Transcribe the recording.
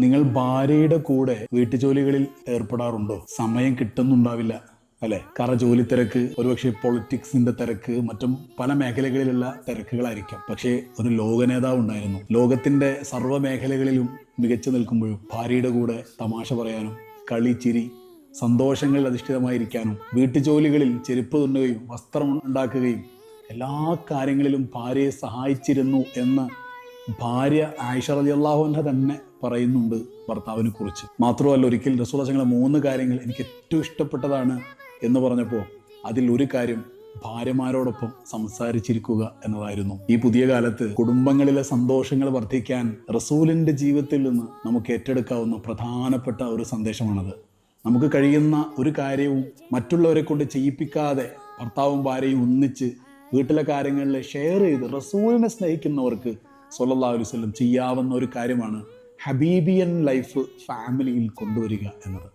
നിങ്ങൾ ഭാര്യയുടെ കൂടെ വീട്ടുജോലികളിൽ ഏർപ്പെടാറുണ്ടോ? സമയം കിട്ടുന്നുണ്ടാവില്ല അല്ലെ? കാരണം ജോലി തിരക്ക് ഒരുപക്ഷെ പൊളിറ്റിക്സിന്റെ തിരക്ക് മറ്റും പല മേഖലകളിലുള്ള തിരക്കുകളായിരിക്കാം. പക്ഷേ ഒരു ലോക നേതാവ് ഉണ്ടായിരുന്നു. ലോകത്തിന്റെ സർവ മേഖലകളിലും മികച്ചു നിൽക്കുമ്പോഴും ഭാര്യയുടെ കൂടെ തമാശ പറയാനും കളി ചിരി സന്തോഷങ്ങളിൽ അധിഷ്ഠിതമായിരിക്കാനും വീട്ടുജോലികളിൽ ചെരുപ്പ് തുന്നുകയും വസ്ത്രം ഉണ്ടാക്കുകയും എല്ലാ കാര്യങ്ങളിലും ഭാര്യയെ സഹായിച്ചിരുന്നു എന്ന് ഭാര്യ ആയിഷ റലി അള്ളാഹുവിന്റെ തന്നെ പറയുന്നുണ്ട് ഭർത്താവിനെ കുറിച്ച്. മാത്രമല്ല ഒരിക്കൽ റസൂലങ്ങളെ മൂന്ന് കാര്യങ്ങൾ എനിക്ക് ഏറ്റവും ഇഷ്ടപ്പെട്ടതാണ് എന്ന് പറഞ്ഞപ്പോൾ അതിൽ ഒരു കാര്യം ഭാര്യമാരോടൊപ്പം സംസാരിച്ചിരിക്കുക എന്നതായിരുന്നു. ഈ പുതിയ കാലത്ത് കുടുംബങ്ങളിലെ സന്തോഷങ്ങൾ വർദ്ധിക്കാൻ റസൂലിന്റെ ജീവിതത്തിൽ നിന്ന് നമുക്ക് ഏറ്റെടുക്കാവുന്ന പ്രധാനപ്പെട്ട ഒരു സന്ദേശമാണത്. നമുക്ക് കഴിയുന്ന ഒരു കാര്യവും മറ്റുള്ളവരെ കൊണ്ട് ചെയ്യിപ്പിക്കാതെ ഭർത്താവും ഭാര്യയും ഒന്നിച്ച് വീട്ടിലെ കാര്യങ്ങളിൽ ഷെയർ ചെയ്ത് റസൂലിനെ സ്നേഹിക്കുന്നവർക്ക് സല്ലല്ലാഹു അലൈഹി വസല്ലം ചെയ്യാവുന്ന ഒരു കാര്യമാണ് ഹബീബിയൻ ലൈഫ് ഫാമിലിയിൽ കൊണ്ടുവരിക എന്നത്.